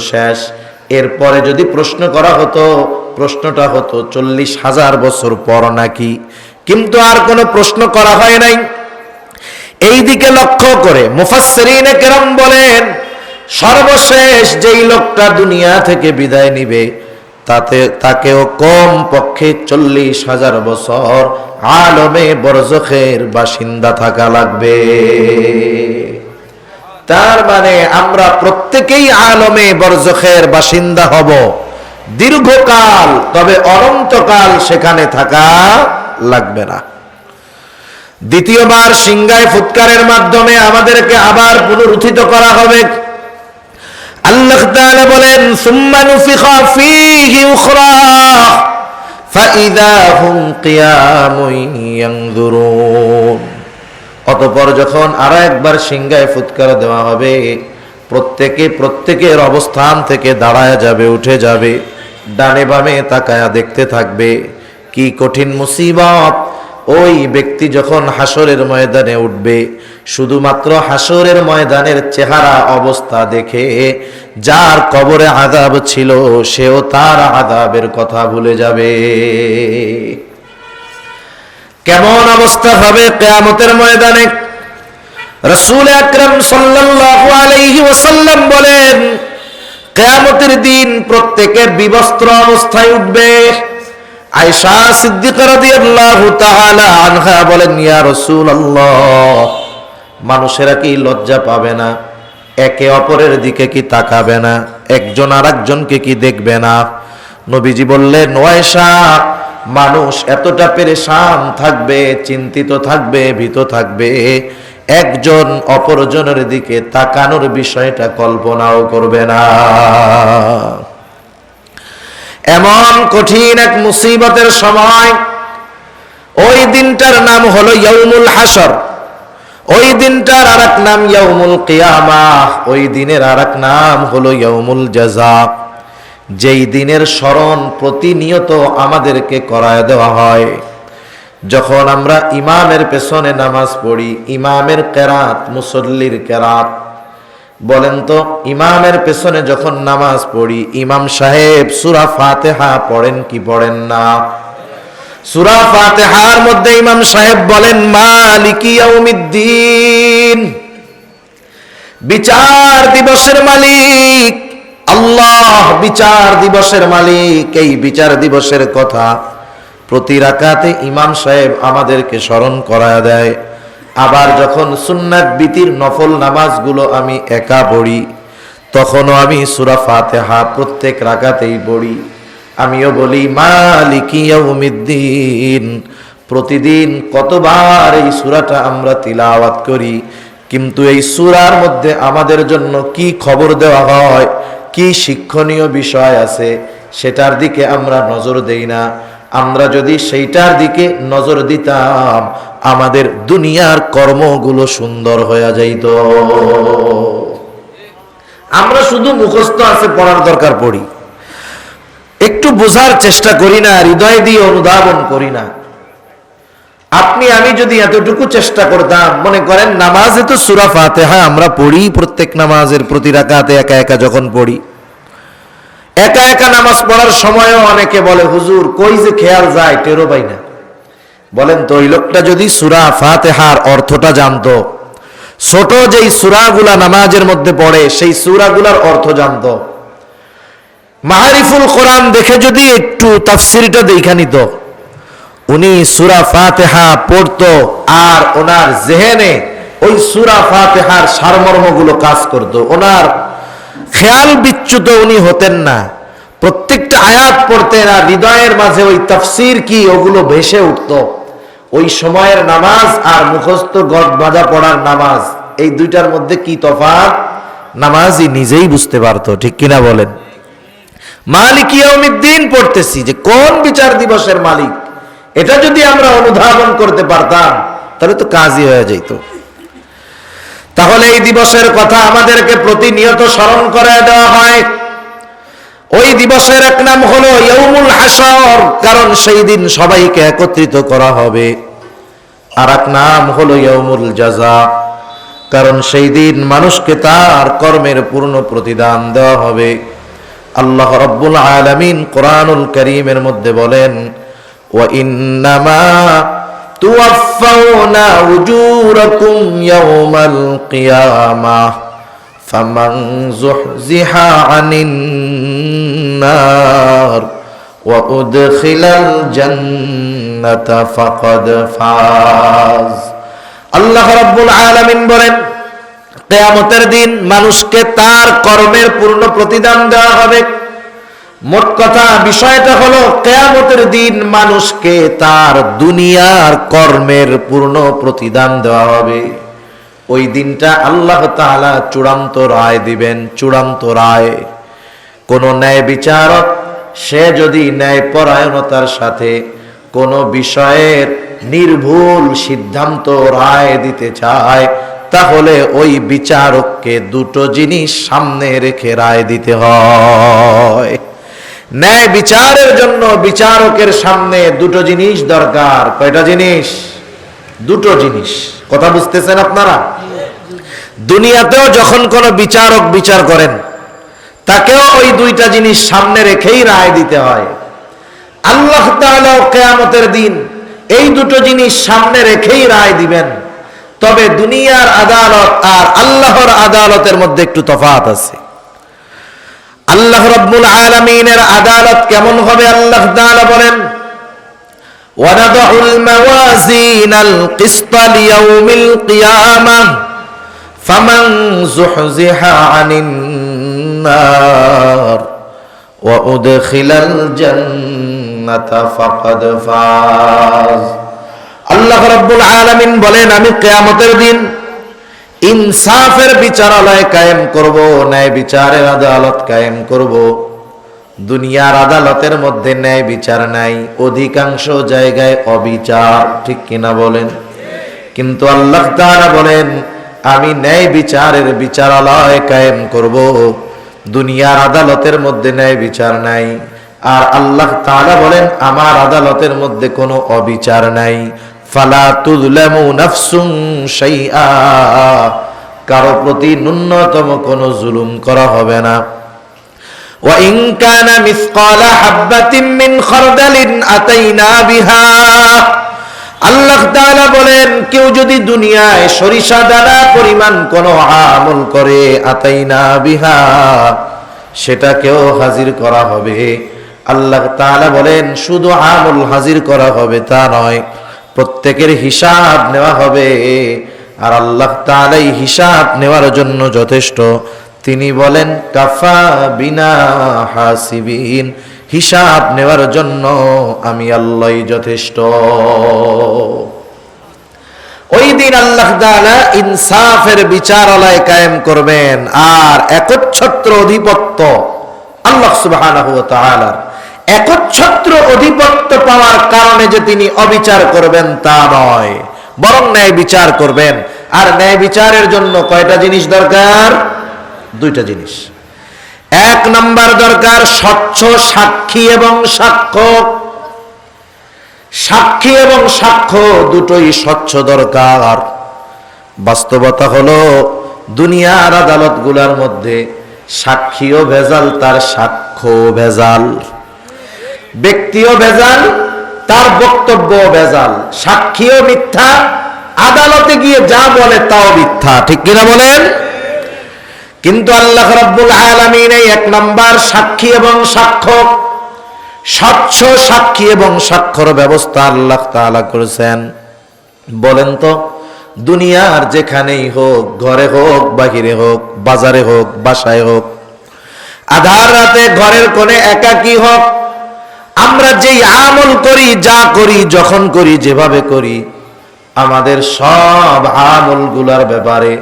শেষ। এরপরে যদি প্রশ্ন করা হতো, প্রশ্নটা হতো, চল্লিশ হাজার বছর পর নাকি? কিন্তু আর কোনো প্রশ্ন করা হয় নাই। এই দিকে লক্ষ্য করে মুফাসসিরিনে কেরাম বলেন, সর্বশেষ যেই লোকটা দুনিয়া থেকে বিদায় নিবে, তাতে, তাকেও কম পক্ষে চল্লিশ হাজার বছর আলমে বরজখের বাসিন্দা থাকা লাগবে। তার মানে আমরা প্রত্যেকেই আলমে বরজখের বাসিন্দা হব। দীর্ঘকাল, তবে অনন্তকাল সেখানে থাকা লাগবে না। দ্বিতীয়বার সিংগায় ফুৎকারের মাধ্যমে আমাদেরকে আবার পুনরুত্থিত করা হবে। আল্লাহ বলেন, সুম্মা উখরা অতপর যখন আরও একবার সিংগায় ফুৎকার দেওয়া হবে, প্রত্যেকে প্রত্যেকের অবস্থান থেকে দাঁড়ায় যাবে, উঠে যাবে, ডানে বামে তাকায়া দেখতে থাকবে। কি কঠিন মুসিবত! ওই ব্যক্তি যখন হাসরের ময়দানে উঠবে, শুধুমাত্র হাসরের ময়দানের চেহারা অবস্থা দেখে যার কবরে আদাব ছিল, সেও তার আদাবের কথা ভুলে যাবে। কেমন অবস্থা হবে কেয়ামতের ময়দানে? রসুল আকরম আলাইহি বলেন, কেয়ামতের দিন প্রত্যেকের বিবস্ত্র অবস্থায় উঠবে। তাআলা আনহা বলেন, ইয়া রাসূলুল্লাহ, মানুষেরা কি লজ্জা পাবে না? একে অপরের দিকে কি তাকাবে না? একজন আরেকজনকে কি দেখবে না? নবীজি বললেন ওয়াইশা মানুষ এতটা পেরেশান থাকবে, চিন্তিত থাকবে, ভীত থাকবে। একজন অপরজনের দিকে তাকানোর বিষয়টা কল্পনাও করবে না। এমন কঠিন এক মুসিবতের সময়, ওই দিনটার নাম হলো ইয়াউমুল হাসর ওই দিনটার আর এক নাম ইয়াউমুল কিয়ামা। ওই দিনের আর এক নাম হলো ইয়াউমুল জাজা যেই দিনের স্মরণ প্রতিনিয়ত আমাদেরকে করায় দেওয়া হয়। যখন আমরা ইমামের পেছনে নামাজ পড়ি, ইমামের কেরাত, মুসল্লির কেরাত, বলেন তো, ইমামের পেছনে যখন নামাজ পড়ি, ইমাম সাহেব সুরা ফাতেহা পড়েন কি পড়েন না? সুরা ফাতেহার মধ্যে ইমাম সাহেব বলেন, মালিকি ইয়াউমিদ্দিন। বিচার দিবসের মালিক আল্লাহ বিচার দিবসের মালিক, এই বিচার দিবসের কথা প্রতি রাকাতে ইমাম সাহেব আমাদেরকে স্মরণ করা দেয়। আবার যখন সুন্নাত বিতির নফল নামাজগুলো আমি একা পড়ি, তখনও আমি সুরা ফাতেহা প্রত্যেক রাকাতেই পড়ি। আমিও বলি, মালিকি ইয়াউমিদ্দিন। প্রতিদিন কতবার এই সুরাটা আমরা তিলাওয়াত করি, কিন্তু এই সুরার মধ্যে আমাদের জন্য কি খবর দেওয়া হয় কি শিক্ষণীয় বিষয় আছে সেটার দিকে আমরা নজর দেই না। আমরা যদি সেইটার দিকে নজর দিতাম, আমাদের দুনিয়ার কর্মগুলো সুন্দর হয়ে যাইত। আমরা শুধু মুখস্থ আছে পড়ার দরকার পড়ি। একটু বোঝার চেষ্টা করি না, হৃদয় দিয়ে অনুধাবন করি না। আপনি, আমি যদি এতটুকু চেষ্টা করতাম, মনে করেন নামাজে তো সুরা ফাতেহা আমরা পড়ি প্রত্যেক নামাজের প্রতি রাকাতে একা একা যখন পড়ি। একা একা নামাজ পড়ার সময়ও অনেকে বলে, হুজুর, কই যে খেয়াল যায় টেরো পাই না। বলেন তো, ওই লোকটা যদি সুরা ফাতেহার অর্থটা জানতো, ছোট যেই সুরাগুলা নামাজের মধ্যে পড়ে, সেই সুরাগুলার অর্থ জানতো। মাহারিফুল কোরআন দেখে যদি একটু তাফসিরটা দেখা নিত উনি সুরা ফাতেহা পড়তো আর ওনার জেহেনে ওই সুরা ফাতেহার সারমর্মগুলো কাজ করতো। ওনার খেয়াল বিচ্যুত উনি হতেন না। প্রত্যেকটা আয়াত পড়তেন আর হৃদয়ের মাঝে ওই তাফসির কি, ওগুলো ভেসে উঠত। ওই সময়ের নামাজ আর মুখস্থ গদ বাজা পড়ার নামাজ, এই দুইটার মধ্যে কি তফাৎ? নামাজই নিজেই বুঝতে পারতো, ঠিক কিনা বলেন? মালিক ইয়াউমিদ্দিন পড়তেছি যে কোন বিচার দিবসের মালিক? এটা যদি আমরা অনুধাবন করতে পারতাম, তাহলে তো কাজই হয়ে যেত। তাহলে এই দিবসের কথা আমাদেরকে প্রতিনিয়ত স্মরণ করে দেওয়া হয়। ওই দিবসের এক নাম হলো ইয়ৌমুল হাসর কারণ সেই দিন সবাইকে একত্রিত করা হবে। আর এক নাম হলো ইয়ৌমুল জাজা, কারণ সেই দিন মানুষকে তার কর্মের পূর্ণ প্রতিদান দেওয়া হবে। আল্লাহ রব্বুল আলামিন কোরআনুল করিমের মধ্যে বলেন وإنما توفون أجوركم يوم القيامة فمن زحزح عن النار وأدخل الجنة فقد فاز আল্লাহ রাব্বুল আলামিন বলেন কেয়ামতের দিন মানুষকে তার কর্মের পূর্ণ প্রতিদান দেওয়া হবে মোট কথা, বিষয়টা হলো, কেয়ামতের দিন মানুষকে তার দুনিয়ার কর্মের পূর্ণ প্রতিদান দেওয়া হবে। ওই দিনটা আল্লাহ তাআলা চূড়ান্ত রায় দিবেন, চূড়ান্ত রায়। কোন ন্যায় বিচারক, সে যদি ন্যায় পরায়ণতার সাথে কোন বিষয়ের নির্ভুল সিদ্ধান্ত রায় দিতে চায়, তাহলে ওই বিচারককে দুটো জিনিস সামনে রেখে রায় দিতে হয়। ন্যায় বিচারের জন্য বিচারকের সামনে দুটো জিনিস দরকার। কয়টা জিনিস? দুটো জিনিস। কথা বুঝতেছেন আপনারা? দুনিয়াতেও যখন কোনো বিচারক বিচার করেন, তাকেও ওই দুইটা জিনিস সামনে রেখেই রায় দিতে হয়। আল্লাহ কেয়ামতের দিন এই দুটো জিনিস সামনে রেখেই রায় দিবেন। তবে দুনিয়ার আদালত আর আল্লাহর আদালতের মধ্যে একটু তফাত আছে। আল্লাহ রব্বুল আলামিনের আদালত কেমন হবে আল্লাহ তাআলা বলেন ونضع الموازين القسط ليوم القيامة فمن زحزح عن النار وأدخل الجنة فقد فاز আল্লাহ রব্বুল আলামিন বলেন আমি কেয়ামতের দিন ইনসাফের বিচারালয় কায়েম করব, ন্যায় বিচারের আদালত কায়েম করব। দুনিয়ার আদালতের মধ্যে ন্যায় বিচার নাই, অধিকাংশ জায়গায় অবিচার, ঠিক কিনা বলেন? কিন্তু আল্লাহ তাআলা বলেন, আমি ন্যায় বিচারের বিচারালয় কায়েম করব। দুনিয়ার আদালতের মধ্যে ন্যায় বিচার নাই, আর আল্লাহ তাআলা বলেন, আমার আদালতের মধ্যে কোনো অবিচার নাই। ফালা তুযলামু নাফসুন শাইআ কারো প্রতি ন্যূনতম কোনো জুলুম করা হবে না وإن كان مثقال حبة من خردل أتينا بها আল্লাহ তাআলা বলেন কেউ যদি দুনিয়ায় সরিষা দানা পরিমাণ কোন আমল করে আতাইনা বিহা সেটাকেও হাজির করা হবে আল্লাহ তাআলা বলেন শুধু আমল হাজির করা হবে তা নয় প্রত্যেকের হিসাব নেওয়া হবে। আর আল্লাহ তাআলাই হিসাব নেওয়ার জন্য যথেষ্ট। তিনি বলেন, কাফা বিনা হাসিবিন। হিসাব নেওয়ার জন্য আমি আল্লাহই যথেষ্ট। ওই দিন আল্লাহ তাআলা ইনসাফের বিচারালয় কায়েম করবেন। আর একচ্ছত্র অধিপত্য আল্লাহ তাআলার। একচ্ছত্র অধিপত্য পাওয়ার কারণে যে তিনি অবিচার করবেন তা নয়, বরং ন্যায় বিচার করবেন। আর ন্যায় বিচারের জন্য কয়টা জিনিস দরকার? দুইটা জিনিস। এক নাম্বার দরকার, স্বচ্ছ সাক্ষী এবং সাক্ষ্য। সাক্ষী এবং সাক্ষ্য দুটোই স্বচ্ছ দরকার। বাস্তবতা হলো, দুনিয়ার আদালতগুলোর মধ্যে সাক্ষীও ভেজাল, তার সাক্ষ্য ভেজাল। ব্যক্তিও ভেজাল, তার বক্তব্য ভেজাল। সাক্ষীও মিথ্যা, আদালতে গিয়ে যা বলে তাও মিথ্যা, ঠিক কিনা বলেন? কিন্তু আল্লাহ রাব্বুল আলামিন এই এক নাম্বার সাক্ষী এবং সাক্ষ্য স্বচ্ছ সাক্ষী এবং সাক্ষর ব্যবস্থা আল্লাহ তাআলা করেছেন। বলেন তো, দুনিয়ার যেখানেই হোক, ঘরে হোক, বাহিরে হোক, বাজারে হোক, বাসায় হোক, আধার রাতে ঘরের কোণে একাকী হোক আমরা যেই আমল করি, যা করি, যখন করি, যেভাবে করি, আমাদের সব আমলগুলার ব্যাপারে,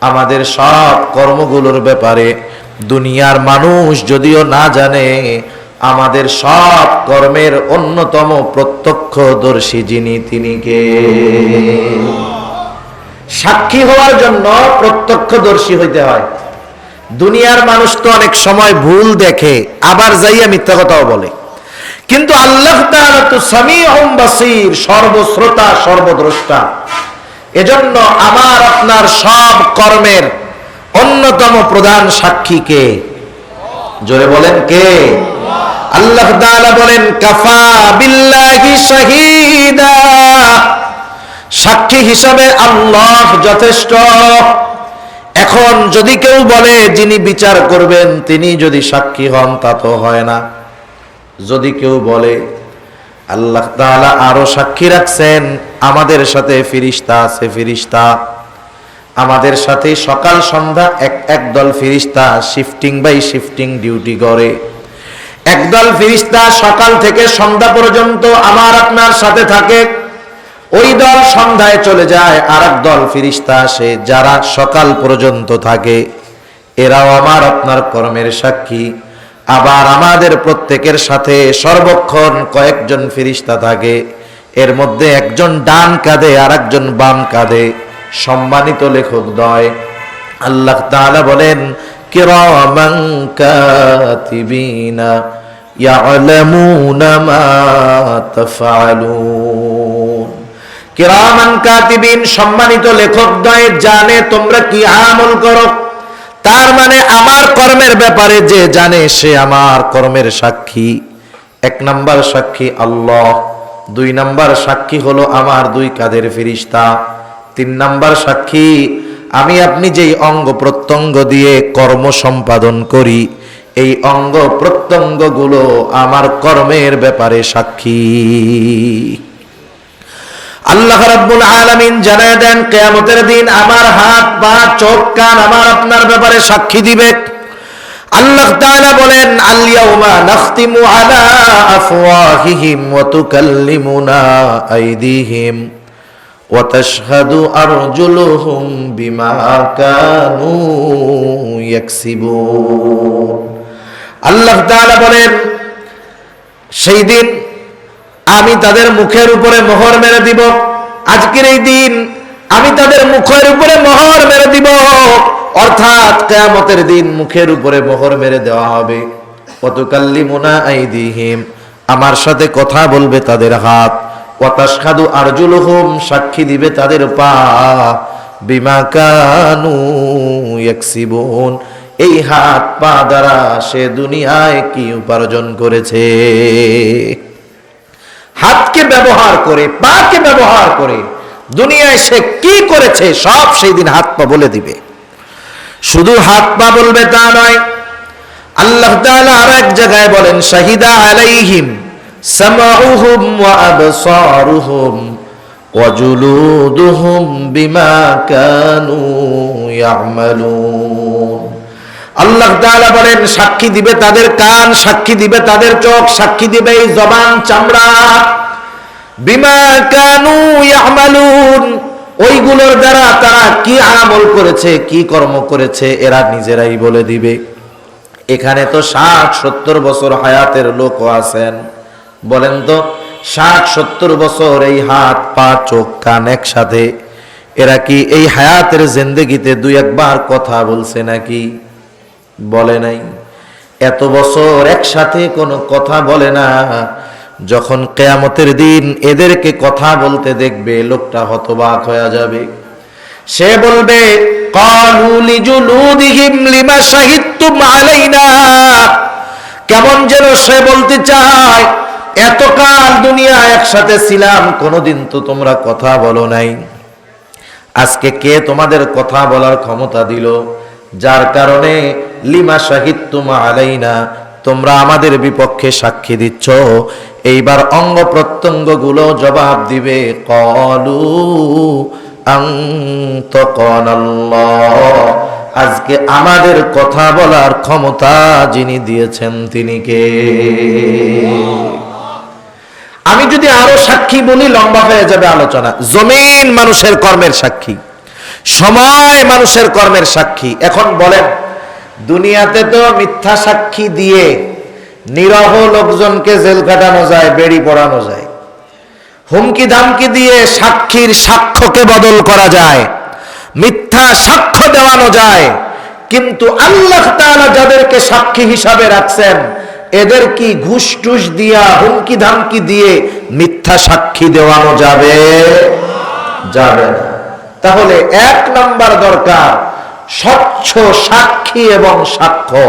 আমাদের সব কর্মগুলোর ব্যাপারে, দুনিয়ার মানুষ যদিও না জানে, আমাদের সব কর্মের অন্যতম প্রত্যক্ষদর্শী যিনি তিনি কে? সাক্ষী হওয়ার জন্য প্রত্যক্ষদর্শী হইতে হয়। দুনিয়ার মানুষ তো অনেক সময় ভুল দেখে, আবার যাইয়া মিথ্যা কথাও বলে। কিন্তু আল্লাহ সর্বশ্রোতা, সর্বদ্রষ্টা। এজন্য আমার, আপনার সব কর্মের অন্যতম প্রধান সাক্ষী কে? জোরে বলেন কে? আল্লাহ বলেন, কাফা বিল্লাহি সাক্ষী হিসাবে আল্লাহ যথেষ্ট। এখন যদি কেউ বলে, যিনি বিচার করবেন, তিনি যদি সাক্ষী হন, তা তো হয় না। যদি কেউ বলে, আল্লাহ তাআলা আরও সাক্ষী রাখছেন, আমাদের সাথে ফিরিস্তা আছে ফিরিস্তা। আমাদের সাথে সকাল সন্ধ্যা এক, একদল ফিরিস্তা শিফটিং বাই শিফটিং ডিউটি করে। একদল ফিরিস্তা সকাল থেকে সন্ধ্যা পর্যন্ত আমার আপনার সাথে থাকে। ওই দল সন্ধ্যায় চলে যায় আর দল ফিরিস্তা আসে, যারা সকাল পর্যন্ত থাকে। এরাও আমার আপনার কর্মের সাক্ষী। আবার আমাদের প্রত্যেকের সাথে সর্বক্ষণ কয়েকজন ফিরিস্তা থাকে। এর মধ্যে একজন ডান কাঁধে আর একজন বাম কাঁধে। সম্মানিত লেখক দয়, আল্লাহ তাআলা বলেন কিরামান কাতিবিন, সম্মানিত লেখক দয়, জানে তোমরা কি আমল করো? তার মানে আমার কর্মের ব্যাপারে যে জানে সে আমার কর্মের সাক্ষী। এক নাম্বার সাক্ষী আল্লাহ, দুই নাম্বার সাক্ষী হলো আমার দুই কাদের ফিরিস্তা। তিন নাম্বার সাক্ষী, আমি আপনি যেই অঙ্গ প্রত্যঙ্গ দিয়ে কর্ম সম্পাদন করি, এই অঙ্গ প্রত্যঙ্গগুলো আমার কর্মের ব্যাপারে সাক্ষী। আল্লাহ রাব্বুল আলামিন জানায় দেন, কিয়ামতের দিন আমার হাত পা, চোখ কান আমার আপনার ব্যাপারে সাক্ষী দিবে। আল্লাহ তাআলা বলেন, আল ইয়াউমা নাখতিমু আলা আফওয়াহিহিম ওয়া তুকাল্লিমুনা আইদিহিম ওয়া তাশহাদু আরজুলুহুম বিমা কানু ইয়াকসিবুন। আল্লাহ তাআলা বলেন, সেই দিন আমি তাদের মুখের উপরে মোহর মেরে দিব। আজকের এই দিন আমি তাদের মুখের উপরে মোহর মেরে দিব। অর্থাৎ কেয়ামতের দিন মুখের উপরে মোহর মেরে দেওয়া হবে। কতকাল্লি মুনা আইদিহিম। আমার সাথে কথা বলবে তাদের হাত। ওয়াতাসখাদু আরজুলুহুম, সাক্ষী দিবে তাদের পা। বিমা কানু ইয়াকসিবুন। এই হাত পা দ্বারা সে দুনিয়ায় কি উপার্জন করেছে? হাতকে ব্যবহার করে, পাকে ব্যবহার করে, দুনিয়ায় সে কি করেছে সব সেই দিন হাত পা বলে দিবে। শুধু হাত পা বলবে তা নয়, আল্লাহ তাআলা আর এক জায়গায় বলেন, শাহিদা আলাইহিম সামাউহুম ওয়া আবসারুহুম ওয়া জুলুদুহুম বিমা কানু ইয়ামালুন। আল্লাহ তাআলা বলেন, সাক্ষী দিবে তাদের কান, সাক্ষী দিবে তাদের চোখ, সাক্ষী দিবে এই জবান চামড়া। বিমা কানু ইয়ামালুন, ওইগুলোর দ্বারা তারা কি আমল করেছে, কি কর্ম করেছে, এরা নিজেরাই বলে দিবে। এখানে তো ষাট, সত্তর বছর হায়াতের লোকও আছেন। বলেন তো, ষাট, সত্তর বছর এই হাত, পা, চোখ, কান একসাথে, এরা কি এই হায়াতের জিন্দগিতে দুই একবার কথা বলছে নাকি? বলে নাই। এত বছর একসাথে কোনো কথা বলে না। যখন কেয়ামতের দিন এদেরকে কথা বলতে দেখবে, লোকটা হতবাক হয়ে যাবে। সে বলবে "ক্বালু লিজুলুদিহিম লিমা শাহিদতুম আলাইনা। কেমন যেন সে বলতে চায়, এতকাল দুনিয়া একসাথে ছিলাম, কোনোদিন তো তোমরা কথা বলো নাই। আজকে কে তোমাদের কথা বলার ক্ষমতা দিল? যার কারণে, লিমা শাহিদ তুমা আলাইনা তোমরা আমাদের বিপক্ষে সাক্ষী দিচ্ছ। এইবার অঙ্গ প্রত্যঙ্গগুলো জবাব দিবে, কলু আজকে আমাদের কথা বলার ক্ষমতা যিনি দিয়েছেন তিনি কে? আমি যদি আরও সাক্ষী বলি, লম্বা হয়ে যাবে আলোচনা। জমিন মানুষের কর্মের সাক্ষী। সময় মানুষের কর্মের সাক্ষী। এখন বলেন, দুনিয়াতে তো মিথ্যা সাক্ষী দিয়ে নিরহ লোকজনকে জেল কাটানো যায়, বেড়ি পড়ানো যায়। হুমকি ধামকি দিয়ে সাক্ষীর সাক্ষ্যকে বদল করা যায়, মিথ্যা সাক্ষ্য দেওয়ানো যায়। কিন্তু আল্লাহ তাআলা যাদেরকে সাক্ষী হিসাবে রাখছেন, এদের কি ঘুষ টুস দিয়া, হুমকি ধামকি দিয়ে মিথ্যা সাক্ষী দেওয়ানো যাবে? যাবে না। তাহলে এক নাম্বার দরকার, স্বচ্ছ সাক্ষী এবং সাক্ষ্য।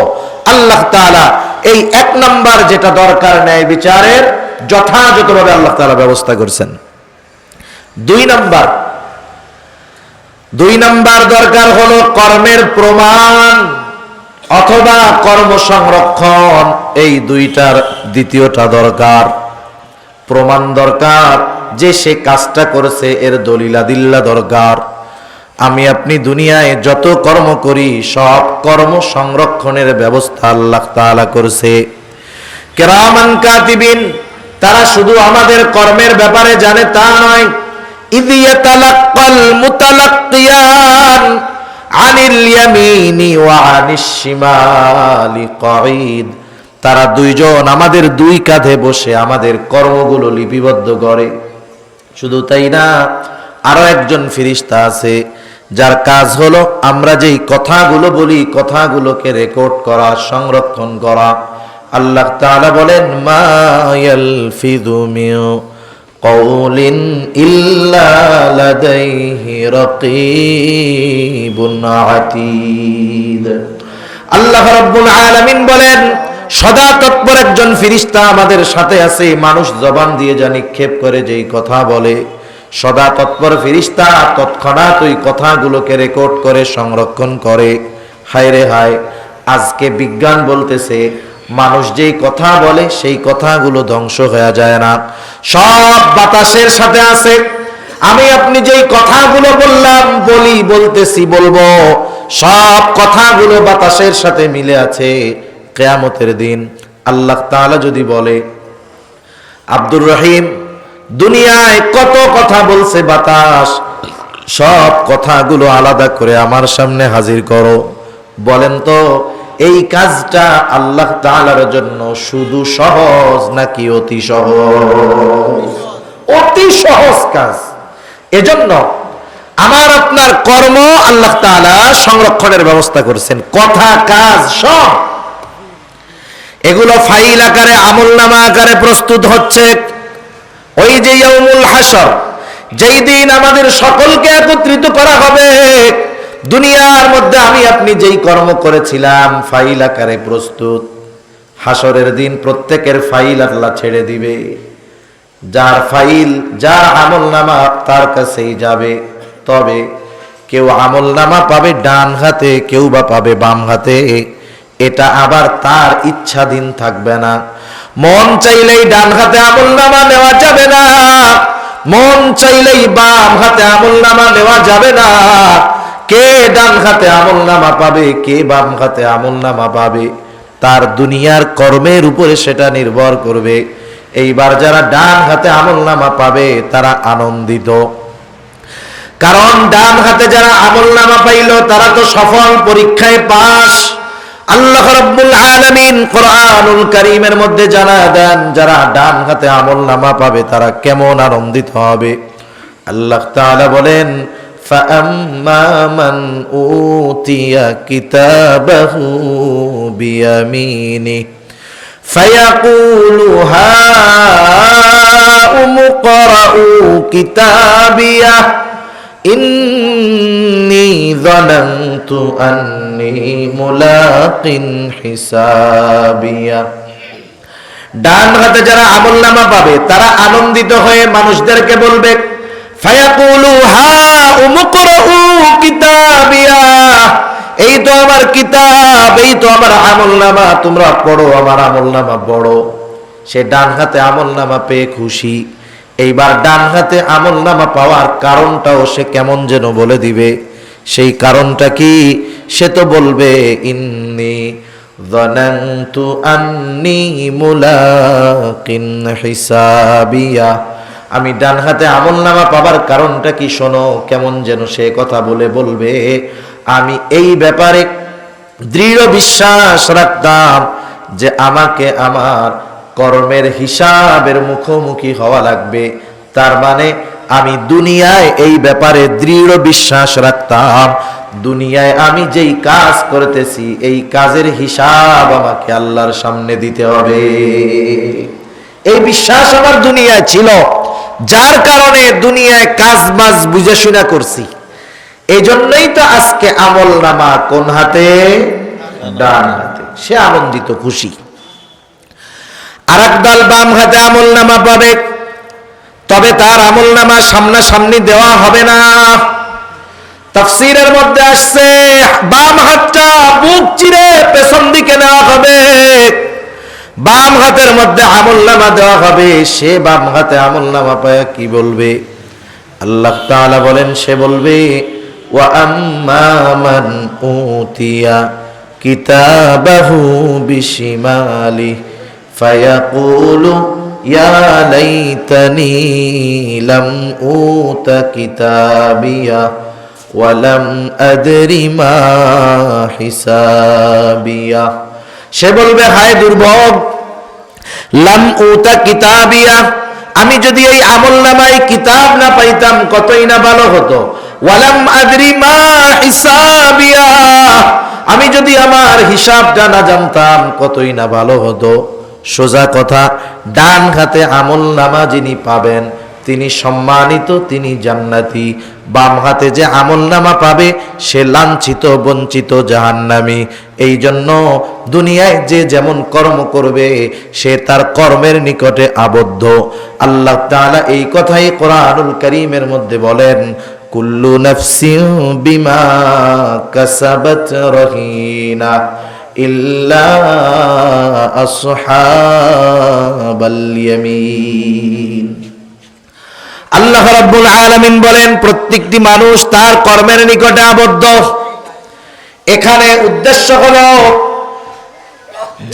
আল্লাহ তাআলা এই এক নাম্বার যেটা দরকার ন্যায় বিচারের, যথাযথভাবে আল্লাহ তাআলা ব্যবস্থা করেছেন। দুই নাম্বার দুই নাম্বার দরকার হলো কর্মের প্রমাণ অথবা কর্ম সংরক্ষণ। এই দুইটার দ্বিতীয়টা দরকার, প্রমাণ দরকার। যে সে কাজটা করেছে এর দলিলাদিল্লা দরকার। আমি আপনি দুনিয়ায় যত কর্ম করি, সব কর্ম সংরক্ষণের ব্যবস্থা আল্লাহ তাআলা করেছে। কেরামান কাতিবিন, তারা শুধু আমাদের কর্মের ব্যাপারে জানে তা নয়। তারা দুইজন আমাদের দুই কাঁধে বসে আমাদের কর্মগুলো লিপিবদ্ধ করে। শুধু তাই না, আরও একজন ফিরিস্তা আছে, যার কাজ হলো আমরা যেই কথাগুলো বলি, কথাগুলোকে রেকর্ড করা, সংরক্ষণ করা। আল্লাহ তাআলা বলেন, মা ইয়ালফিযু মিন ইল্লা লাদাইহি রাকীবুন আতীদ। আল্লাহ রাব্বুল আলামিন বলেন সদা তৎপর একজন ফিরিস্তা আমাদের সাথে আছে, মানুষ জবান দিয়ে যা নিক্ষেপ করে যেই কথা বলে। সদা তৎপর ফিরিস্তা, তৎক্ষণাৎ ওই কথাগুলোকে রেকর্ড করে সংরক্ষণ করে। হায় রে হায়, আজকে বিজ্ঞান বলতেছে, মানুষ যেই কথা বলে, সেই কথাগুলো ধ্বংস হয়ে যায় না। সব বাতাসের সাথে আছে। আমি আপনি যেই কথাগুলো বললাম, বলি বলতেছি, বলব, সব কথাগুলো বাতাসের সাথে মিলে আছে। কেয়ামতের দিন আল্লাহ তাআলা যদি বলে, আব্দুর রহিম, দুনিয়ায় কত কথা বলছে বাতাস, সব কথাগুলো আলাদা করে আমার সামনে হাজির করো। বলেন তো, এই কাজটা আল্লাহ তালার জন্য শুধু সহজ নাকি অতি সহজ? অতি সহজ কাজ। এজন্য আমার আপনার কর্ম আল্লাহ তাআলা সংরক্ষণের ব্যবস্থা করেছেন। কথা, কাজ, সব। এগুলো ফাইল আকারে, আমল নামা আকারে প্রস্তুত হচ্ছে। ওই যে ইয়াউমুল হাসর যেই দিন আমাদের সকলকে একত্রিত করা হবে, দুনিয়ার মধ্যে আমি আপনি যেই কর্ম করেছিলাম, ফাইল আকারে প্রস্তুত। হাসরের দিন প্রত্যেকের ফাইল আল্লাহ ছেড়ে দিবে। যার ফাইল, যার আমল নামা তার কাছেই যাবে। তবে কেউ আমল নামা পাবে ডান হাতে, কেউ বা পাবে বাম হাতে। এটা আবার তার ইচ্ছাধীন থাকবে না। মন চাইলেই ডান হাতে আমল নামা নেওয়া যাবে না। মন চাইলেই বাম হাতে আমল নামা নেওয়া যাবে না। কে ডান হাতে আমল নামা পাবে, কে বাম হাতে আমল নামা পাবে? তার দুনিয়ার কর্মের উপরে সেটা নির্ভর করবে। এইবার যারা ডান হাতে আমল নামা পাবে, তারা আনন্দিত। কারণ ডান হাতে যারা আমল নামা পাইল, তারা তো সফল পরীক্ষায় পাস আল্লাহ রাব্বুল আলামিন কোরআনুল কারীমের মধ্যে জানা দেন যারা ডান হাতে আমল নামা পাবে তারা কেমন আনন্দিত হবে আল্লাহ তাআলা বলেন فأما من أوتي كتابه بيمينه فيقول هاؤم اقرءوا كتابيه إني ظننت أني ملاق حسابيه ডান হাতে যারা আমল নামা পাবে তারা আনন্দিত হয়ে মানুষদেরকে বলবে ফায়াকুলু হা উমুকরু কিতাবিয়া এই তো আমার কিতাব এই তো আমার আমল নামা তোমরা পড়ো আমার আমল নামা পড়ো সে ডান হাতে আমল নামা পেয়ে খুশি এইবার ডান হাতে আমল নামা পাওয়ার কারণটাও সে কেমন যেন বলে দিবে সেই কারণটা কি সে তো বলবে, ইন্নি জনন্তু আন্নি মুলাকিন হিসাবিয়া। আমি ডান হাতে আমল নামা পাবার কারণটা কি শোনো, কেমন যেন সে কথা বলে বলবে, আমি এই ব্যাপারে দৃঢ় বিশ্বাস রাখতাম যে আমাকে আমার কর্মের হিসাবের মুখোমুখি হওয়া লাগবে। তার মানে আমি দুনিয়ায় এই ব্যাপারে দৃঢ় বিশ্বাস রাখতাম। দুনিয়ায় আমি যেই কাজ করতেছি, এই কাজের হিসাব আমাকে আল্লাহর সামনে দিতে হবে। এই বিশ্বাস আমার দুনিয়ায় ছিল। যার কারণে দুনিয়ায় কাজ বাজ বুঝে শুনা করছি। এই জন্যই তো আজকে আমল নামা কোন হাতে? ডান হাতে। সে আনন্দিত, খুশি। আর দল বাম হাতে আমল নামা পাবে। তবে তার আমল নামা সামনাসামনি দেওয়া হবে না। তাফসিরের মধ্যে আসছে, বাম হাতটা বুক চিরে পেছন দিকে নেওয়া হবে। বাম হাতের মধ্যে আমল নামা দেওয়া হবে, সে বাম হাতে আমল নামা পায় কি বলবে? আল্লাহ তাআলা বলেন, সে বলবে, ওয়া আম্মা মান উতিয়া কিতাবাহু বিশিমালি ফায়াকুলু ইয়া লাইতানি লাম উতা কিতাবিয়া ওয়ালাম আদরি মা হিসাবিয়া। সে বলবে, হায় দুর্ভোগ, লাম উতা কিতাবিয়া, আমি যদি এই আমল নামাই কিতাব না পাইতাম, কতই না ভালো হতো। ওয়ালাম আদরি মা হিসাবিয়া, আমি যদি আমার হিসাবটা না জানতাম, কতই না ভালো হতো। সোজা কথা, ডান হাতে আমল নামা যিনি পাবেন, তিনি সম্মানিত, তিনি জান্নাতি। বাম হাতে যে আমল নামা পাবে, সে লাঞ্ছিত, বঞ্চিত জাহান্নামি। এই জন্য দুনিয়ায় যে যেমন কর্ম করবে, সে তার কর্মের নিকটে আবদ্ধ। আল্লাহ তাআলা এই কথাই কোরআনুল করিমের মধ্যে বলেন, কুল্লু নাফসিন বিমা কাসাবাত রহিনা। ইল্লা আসহাবাল ইয়ামিন। আল্লাহ রাব্বুল আলামিন বলেন, প্রত্যেকটি মানুষ তার কর্মের নিকটে আবদ্ধ। এখানে উদ্দেশ্য হলো,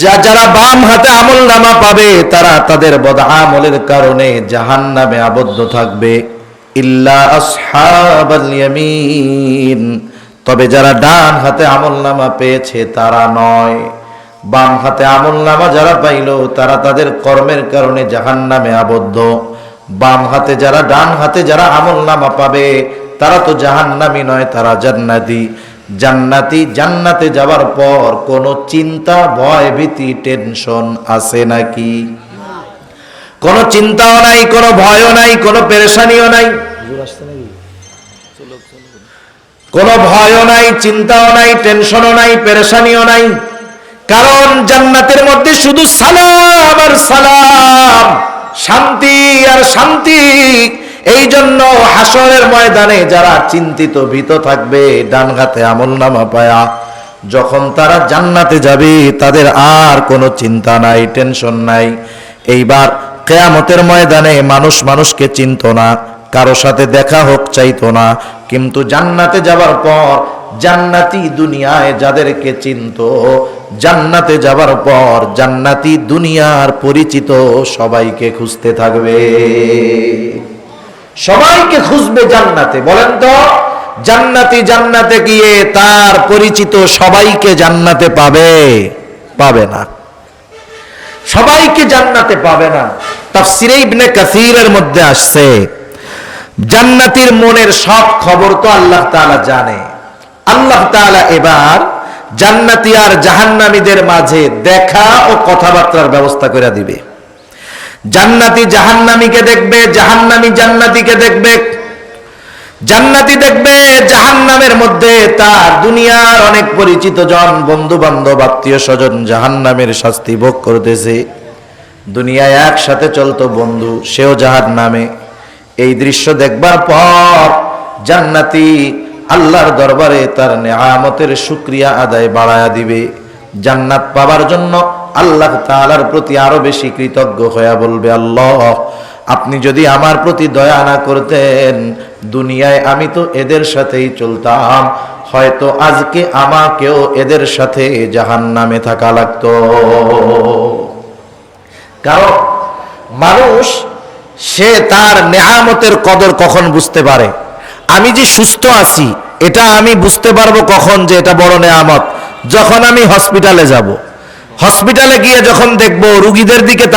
যা যারা বাম হাতে আমল নামা পাবে, তারা তাদের বদ আমলের কারণে জাহান নামে আবদ্ধ থাকবে। ইল্লা আসহাবাল ইয়ামিন। তবে যারা ডান হাতে আমল নামা পেয়েছে তারা নয়। বাম হাতে আমল নামা যারা পাইল, তারা তাদের কর্মের কারণে জাহান নামে আবদ্ধ। বাম হাতে যারা ডান হাতে যারা আমল নামা পাবে, তারা তো জাহান্নামি নয়, তারা জান্নাতি। জান্নাতি জান্নাতে যাওয়ার পর কোনো চিন্তা, ভয়, ভীতি, টেনশন আছে নাকি? কোনো চিন্তাও নাই, কোনো ভয়ও নাই, কোনো পেরেশানিও নাই। কোনো ভয়ও নাই, চিন্তাও নাই, টেনশনও নাই, পেরেশানিও নাই। কারণ জান্নাতের মধ্যে শুধু সালাম আর সালাম, শান্তি আর শান্তি। এই জন্য হাসরের ময়দানে যারা চিন্তিত, ভীত থাকবে ডান হাতে আমল নামা পায়া, যখন তারা জান্নাতে যাবে, তাদের আর কোনো চিন্তা নাই, টেনশন নাই। এইবার কেয়ামতের ময়দানে মানুষ মানুষকে চিনত না কারও সাথে দেখা হোক চাইতো না। কিন্তু জান্নাতে যাবার পর জান্নাতি দুনিয়ায় যাদেরকে চিনত, জান্নাতে যাবার পর জান্নাতি দুনিয়ার পরিচিত সবাইকে খুঁজতে থাকবে। সবাইকে খুঁজবে জান্নাতে, বলেন তো? জান্নাতি জান্নাতে গিয়ে তার পরিচিত সবাইকে জান্নাতে পাবে? পাবে না। সবাইকে জান্নাতে পাবে না। তাফসিরে ইবনে কাসিরের মধ্যে আসছে। জান্নাতির মনের সব খবর তো আল্লাহ তাআলা জানে। আল্লাহ তাআলা এবার জান্নাতি আর জাহান্নামীদের মাঝে দেখা ও কথাবার্তার ব্যবস্থা করে দিবে। জান্নাতি জাহান্নামীকে দেখবে, জাহান্নামী জান্নাতিকে দেখবে। জান্নাতি দেখবে, জাহান্নামের মধ্যে তার দুনিয়ার অনেক পরিচিত জন বন্ধু বান্ধব আত্মীয় স্বজন জাহান্নামের শাস্তি ভোগ করতেছে। দুনিয়ায় একসাথে চলতো বন্ধু, সেও জাহান নামে এই দৃশ্য দেখবার পর জান্নাতি আল্লাহর দরবারে তার নেয়ামতের শুক্রিয়া আদায় বাড়ায়া দিবে। জান্নাত পাবার জন্য আল্লাহ তালার প্রতি আরও বেশি কৃতজ্ঞ হয়ে বলবে, আল্লাহ, আপনি যদি আমার প্রতি দয়া না করতেন, দুনিয়ায় আমি তো এদের সাথেই চলতাম। হয়তো আজকে আমাকেও এদের সাথে জাহান নামে থাকা লাগতো। কারণ মানুষ সে তার নেহামতের কদর কখন বুঝতে পারে? আমি যে সুস্থ আছি, এটা আমি বুঝতে পারব কখন যে এটা বড় নেহামত যখন আমি হসপিটালে যাব হসপিটালে গিয়ে যখন দেখব রুগীদের দিকে